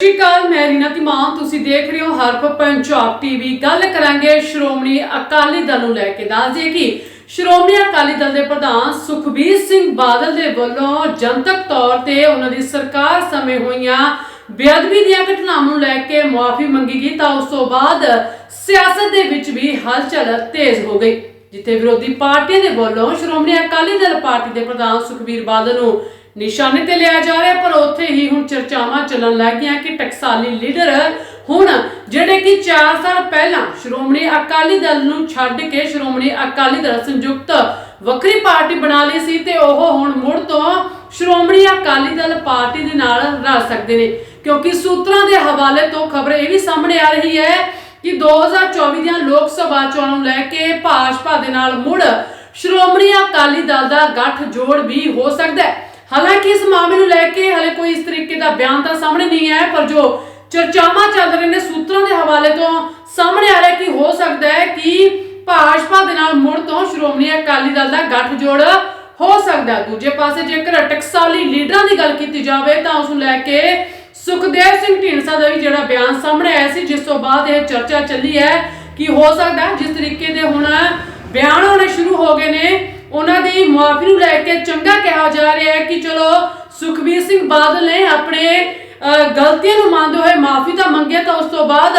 ਸ਼੍ਰੀ ਅਕਾਲ, ਮੈਂ ਰੀਨਾ ਧੀਮਾਨ। ਤੁਸੀਂ ਦੇਖ ਰਹੇ ਹੋ ਹਰਫ ਪੰਜਾਬ ਟੀਵੀ। ਗੱਲ ਕਰਾਂਗੇ ਸ਼੍ਰੋਮਣੀ ਅਕਾਲੀ ਦਲ ਨੂੰ ਲੈ ਕੇ। ਦੱਸ ਕਿ ਸ਼੍ਰੋਮਣੀ ਅਕਾਲੀ ਦਲ ਦੇ ਪ੍ਰਧਾਨ ਸੁਖਬੀਰ ਸਿੰਘ ਬਾਦਲ ਦੇ ਵੱਲੋਂ ਜਨਤਕ ਤੌਰ ਤੇ ਉਹਨਾਂ ਦੀ ਸਰਕਾਰ ਸਮੇਂ ਹੋਈਆਂ ਬੇਅਦਬੀ ਦੀਆਂ ਘਟਨਾਵਾਂ ਨੂੰ ਲੈ ਕੇ ਮੁਆਫੀ ਮੰਗੀ ਗਈ ਤਾਂ ਉਸ ਤੋਂ ਬਾਅਦ ਸਿਆਸਤ ਦੇ ਵਿੱਚ ਵੀ ਹਲਚਲ ਤੇਜ਼ ਹੋ ਗਈ, ਜਿੱਥੇ ਵਿਰੋਧੀ ਪਾਰਟੀਆਂ ਦੇ ਵੱਲੋਂ ਸ਼੍ਰੋਮਣੀ ਅਕਾਲੀ ਦਲ ਪਾਰਟੀ ਦੇ ਪ੍ਰਧਾਨ ਸੁਖਬੀਰ ਬਾਦਲ ਨੂੰ ਨਿਸ਼ਾਨੇ ਤੇ ਲਿਆ ਜਾ ਰਿਹਾ, ਪਰ ਉੱਥੇ ਹੀ ਹੁਣ ਚਰਚਾਵਾਂ ਚੱਲਣ ਲੱਗ ਗਈਆਂ ਕਿ ਟਕਸਾਲੀ ਲੀਡਰ ਹੁਣ ਜਿਹੜੇ ਕਿ 4 ਸਾਲ ਪਹਿਲਾਂ ਸ਼੍ਰੋਮਣੀ ਅਕਾਲੀ ਦਲ ਨੂੰ ਛੱਡ ਕੇ ਸ਼੍ਰੋਮਣੀ ਅਕਾਲੀ ਦਲ ਸੰਯੁਕਤ ਵੱਖਰੀ ਪਾਰਟੀ ਬਣਾ ਲਈ ਸੀ ਤੇ ਉਹ ਹੁਣ ਮੁੜ ਤੋਂ ਸ਼੍ਰੋਮਣੀ ਅਕਾਲੀ ਦਲ ਪਾਰਟੀ ਦੇ ਨਾਲ ਰਲ ਸਕਦੇ ਨੇ। ਕਿਉਂਕਿ ਸੂਤਰਾਂ ਦੇ ਹਵਾਲੇ ਤੋਂ ਖਬਰ ਇਹ ਵੀ ਸਾਹਮਣੇ ਆ ਰਹੀ ਹੈ ਕਿ 2024 ਦੀਆਂ ਲੋਕ ਸਭਾ ਚੋਣਾਂ ਨੂੰ ਲੈ ਕੇ ਭਾਜਪਾ ਦੇ ਨਾਲ ਮੁੜ ਸ਼੍ਰੋਮਣੀ ਅਕਾਲੀ ਦਲ ਦਾ ਗੱਠ ਜੋੜ ਵੀ ਹੋ ਸਕਦਾ ਹੈ। ਹਾਲਾਂਕਿ ਇਸ ਮਾਮਲੇ ਨੂੰ ਲੈ ਕੇ ਹਲੇ ਕੋਈ ਇਸ ਤਰੀਕੇ ਦਾ ਬਿਆਨ ਤਾਂ ਸਾਹਮਣੇ ਨਹੀਂ ਆਇਆ, ਪਰ ਜੋ ਚਰਚਾਵਾਂ ਚੱਲ ਰਹੀਆਂ ਨੇ ਸੂਤਰਾਂ ਦੇ ਹਵਾਲੇ ਤੋਂ ਸਾਹਮਣੇ ਆ ਰਿਹਾ ਕਿ ਹੋ ਸਕਦਾ ਹੈ ਕਿ ਭਾਜਪਾ ਦੇ ਨਾਲ ਮੁੜ ਤੋਂ ਸ਼੍ਰੋਮਣੀ ਅਕਾਲੀ ਦਲ ਦਾ ਗੱਠ ਹੋ ਸਕਦਾ ਦੂਜੇ ਪਾਸੇ ਜੇਕਰ ਟਕਸਾਲੀ ਲੀਡਰਾਂ ਦੀ ਗੱਲ ਕੀਤੀ ਜਾਵੇ ਤਾਂ ਉਸ ਨੂੰ ਲੈ ਕੇ ਸੁਖਦੇਵ ਸਿੰਘ ਢੀਂਡਸਾ ਦਾ ਵੀ ਜਿਹੜਾ ਬਿਆਨ ਸਾਹਮਣੇ ਆਇਆ ਸੀ, ਜਿਸ ਤੋਂ ਬਾਅਦ ਇਹ ਚਰਚਾ ਚੱਲੀ ਹੈ ਕਿ ਹੋ ਸਕਦਾ ਜਿਸ ਤਰੀਕੇ ਦੇ ਹੁਣ ਬਿਆਨ ਹੋਣੇ ਸ਼ੁਰੂ ਹੋ ਗਏ ਨੇ ਉਹਨਾਂ ਦੀ ਮੁਆਫੀ ਨੂੰ ਲੈ ਕੇ ਚੰਗਾ ਕਿਹਾ ਜਾ ਰਿਹਾ ਹੈ ਕਿ ਚਲੋ ਸੁਖਬੀਰ ਸਿੰਘ ਬਾਦਲ ਨੇ ਆਪਣੇ ਗਲਤੀਆਂ ਨੂੰ ਮੰਨਦੇ ਹੋਏ ਮਾਫੀ ਤਾਂ ਮੰਗੀ ਤਾਂ ਉਸ ਤੋਂ ਬਾਅਦ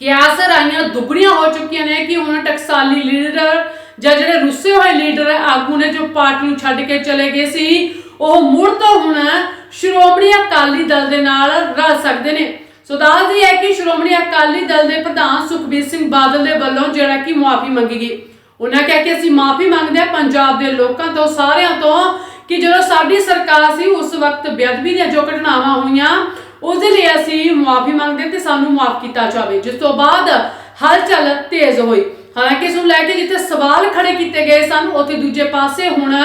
ਕਿਆਸ ਰਾਈਆਂ ਦੁੱਗਣੀਆਂ ਹੋ ਚੁੱਕੀਆਂ ਨੇ ਕਿ ਹੁਣ ਟਕਸਾਲੀ ਲੀਡਰ ਜਾਂ ਜਿਹੜੇ ਰੁੱਸੇ ਹੋਏ ਲੀਡਰ ਆਗੂ ਨੇ ਜੋ ਪਾਰਟੀ ਨੂੰ ਛੱਡ ਕੇ ਚਲੇ ਗਏ ਸੀ, ਉਹ ਮੁੜ ਤੋਂ ਹੁਣ ਸ਼੍ਰੋਮਣੀ ਅਕਾਲੀ ਦਲ ਦੇ ਨਾਲ ਰਲ ਸਕਦੇ ਨੇ। ਸੋ ਦੱਸਦੀ ਹੈ ਕਿ ਸ਼੍ਰੋਮਣੀ ਅਕਾਲੀ ਦਲ ਦੇ ਪ੍ਰਧਾਨ ਸੁਖਬੀਰ ਸਿੰਘ ਬਾਦਲ ਦੇ ਵੱਲੋਂ ਜਿਹੜਾ ਕਿ ਮੁਆਫੀ ਮੰਗੀ ਗਈ। ਉਹਨਾਂ ਕਿਹਾ ਕਿ ਅਸੀਂ ਮਾਫੀ ਮੰਗਦੇ ਹਾਂ ਪੰਜਾਬ ਦੇ ਲੋਕਾਂ ਤੋਂ, ਸਾਰਿਆਂ ਤੋਂ, ਕਿ ਜਦੋਂ ਸਾਡੀ ਸਰਕਾਰ ਸੀ, ਉਸ ਵਕਤ ਬੇਅਦਬੀ ਦੀਆਂ ਜੋ ਘਟਨਾਵਾਂ ਹੋਈਆਂ, ਉਹਦੇ ਲਈ ਅਸੀਂ ਮੁਆਫੀ ਮੰਗਦੇ ਤੇ ਸਾਨੂੰ ਮਾਫ ਕੀਤਾ ਜਾਵੇ। ਜਿਸ ਤੋਂ ਬਾਅਦ ਹਲਚਲ ਤੇਜ਼ ਹੋਈ। ਹਾਲਾਂਕਿ ਇਸ ਨੂੰ ਲੈ ਕੇ ਜਿੱਥੇ ਸਵਾਲ ਖੜੇ ਕੀਤੇ ਗਏ ਸਨ, ਉੱਥੇ ਦੂਜੇ ਪਾਸੇ ਹੁਣ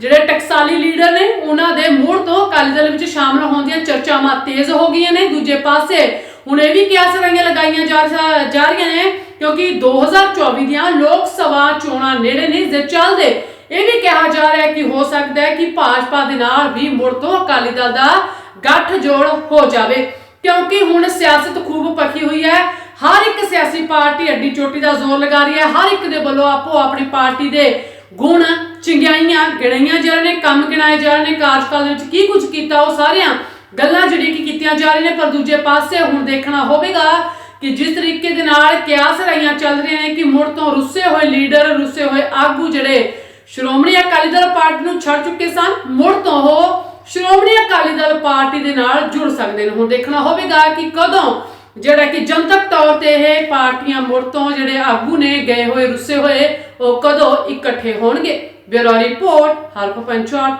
ਜਿਹੜੇ ਟਕਸਾਲੀ ਲੀਡਰ ਨੇ, ਉਹਨਾਂ ਦੇ ਮੁੜ ਤੋਂ ਅਕਾਲੀ ਦਲ ਵਿੱਚ ਸ਼ਾਮਲ ਹੋਣ ਦੀਆਂ ਚਰਚਾਵਾਂ ਤੇਜ਼ ਹੋ ਗਈਆਂ ਨੇ। ਦੂਜੇ ਪਾਸੇ ਹੁਣ ਇਹ ਵੀ ਕਿਆਸ ਰਾਈਆਂ ਲਗਾਈਆਂ ਜਾ ਰਹੀਆਂ- ਜਾ ਰਹੀਆਂ ਨੇ, ਕਿਉਂਕਿ 2024 ਦੀਆਂ ਲੋਕ ਸਭਾ ਚੋਣਾਂ ਨੇੜੇ ਨੇ ਜੇ ਚੱਲਦੇ ਇਹ ਵੀ ਕਿਹਾ ਜਾ ਰਿਹਾ ਕਿ ਹੋ ਸਕਦਾ ਹੈ ਕਿ ਭਾਜਪਾ ਦੇ ਨਾਲ ਵੀ ਮੁੜ ਤੋਂ ਅਕਾਲੀ ਦਲ ਦਾ ਗੱਠ ਜੋੜ ਹੋ ਜਾਵੇ। ਕਿਉਂਕਿ ਹੁਣ ਸਿਆਸਤ ਖੂਬ ਪੱਕੀ ਹੋਈ ਹੈ, ਹਰ ਇੱਕ ਸਿਆਸੀ ਪਾਰਟੀ ਅੱਡੀ ਚੋਟੀ ਦਾ ਜ਼ੋਰ ਲਗਾ ਰਹੀ ਹੈ, ਹਰ ਇੱਕ ਦੇ ਵੱਲੋਂ ਆਪੋ ਆਪਣੀ ਪਾਰਟੀ ਦੇ ਗੁਣ ਚੰਗਿਆਈਆਂ, ਗਿਣਾਈਆਂ ਜਾ ਰਹੇ ਨੇ, ਕੰਮ ਗਿਣਾਏ ਜਾ ਰਹੇ ਨੇ, ਕਾਰਜਕਾਲ ਦੇ ਵਿੱਚ ਕੀ ਕੁਝ ਕੀਤਾ ਉਹ ਸਾਰਿਆਂ ਗੱਲਾਂ ਜਿਹੜੀ ਕਿ ਕੀਤੀਆਂ ਜਾ ਰਹੀਆਂ ਨੇ, ਪਰ ਦੂਜੇ ਪਾਸੇ ਹੁਣ ਦੇਖਣਾ ਹੋਵੇਗਾ ਕਿ ਜਿਸ ਤਰੀਕੇ ਦੇ ਨਾਲ ਕਿਆਸ ਰਾਈਆਂ ਚੱਲ ਰਹੀਆਂ ਨੇ ਕਿ ਮੁੜ ਤੋਂ ਰੁੱਸੇ ਹੋਏ ਲੀਡਰ, ਰੁੱਸੇ ਹੋਏ ਆਗੂ ਜਿਹੜੇ ਸ਼੍ਰੋਮਣੀ ਅਕਾਲੀ ਦਲ ਪਾਰਟੀ ਨੂੰ ਛੱਡ ਚੁੱਕੇ ਸਨ, ਮੁੜ ਤੋਂ ਉਹ ਸ਼੍ਰੋਮਣੀ ਅਕਾਲੀ ਦਲ ਪਾਰਟੀ ਦੇ ਨਾਲ ਜੁੜ ਸਕਦੇ ਨੇ। ਹੁਣ ਦੇਖਣਾ ਹੋਵੇਗਾ ਕਿ ਕਦੋਂ ਜਿਹੜਾ ਕਿ ਜਨਤਕ ਤੌਰ ਤੇ ਇਹ ਪਾਰਟੀਆਂ ਮੁੜ ਤੋਂ ਜਿਹੜੇ ਆਗੂ ਨੇ, ਗਏ ਹੋਏ, ਰੁੱਸੇ ਹੋਏ, ਉਹ ਕਦੋਂ ਇਕੱਠੇ ਹੋਣਗੇ। Bureau report ਹਰਪ Punjab